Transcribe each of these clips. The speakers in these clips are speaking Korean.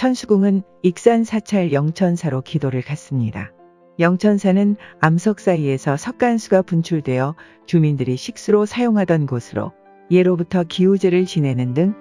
천수궁은 익산 사찰 영천사로 기도를 갔습니다. 영천사는 암석 사이에서 석간수가 분출되어 주민들이 식수로 사용하던 곳으로 예로부터 기우제를 지내는 등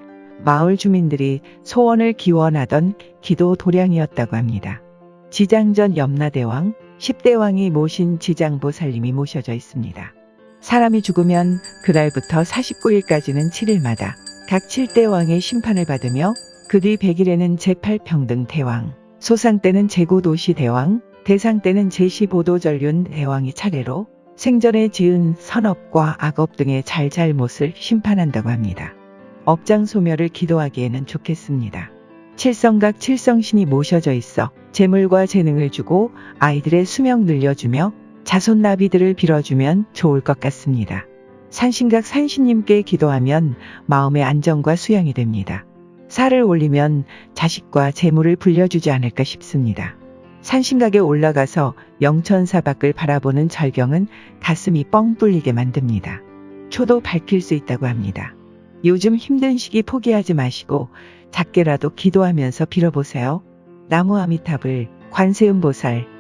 마을 주민들이 소원을 기원하던 기도 도량이었다고 합니다. 지장전 염라대왕, 10대왕이 모신 지장보살님이 모셔져 있습니다. 사람이 죽으면 그날부터 49일까지는 7일마다 각 7대왕의 심판을 받으며 그 뒤 100일에는 제8평등 대왕, 소상 때는 제9도시 대왕, 대상 때는 제15도 전륜 대왕이 차례로 생전에 지은 선업과 악업 등의 잘잘못을 심판한다고 합니다. 업장 소멸을 기도하기에는 좋겠습니다. 칠성각 칠성신이 모셔져 있어 재물과 재능을 주고 아이들의 수명 늘려주며 자손 나비들을 빌어주면 좋을 것 같습니다. 산신각 산신님께 기도하면 마음의 안정과 수양이 됩니다. 살을 올리면 자식과 재물을 불려주지 않을까 싶습니다. 산신각에 올라가서 영천사박을 바라보는 절경은 가슴이 뻥 뚫리게 만듭니다. 초도 밝힐 수 있다고 합니다. 요즘 힘든 시기 포기하지 마시고 작게라도 기도하면서 빌어보세요. 나무 아미탑을 관세음보살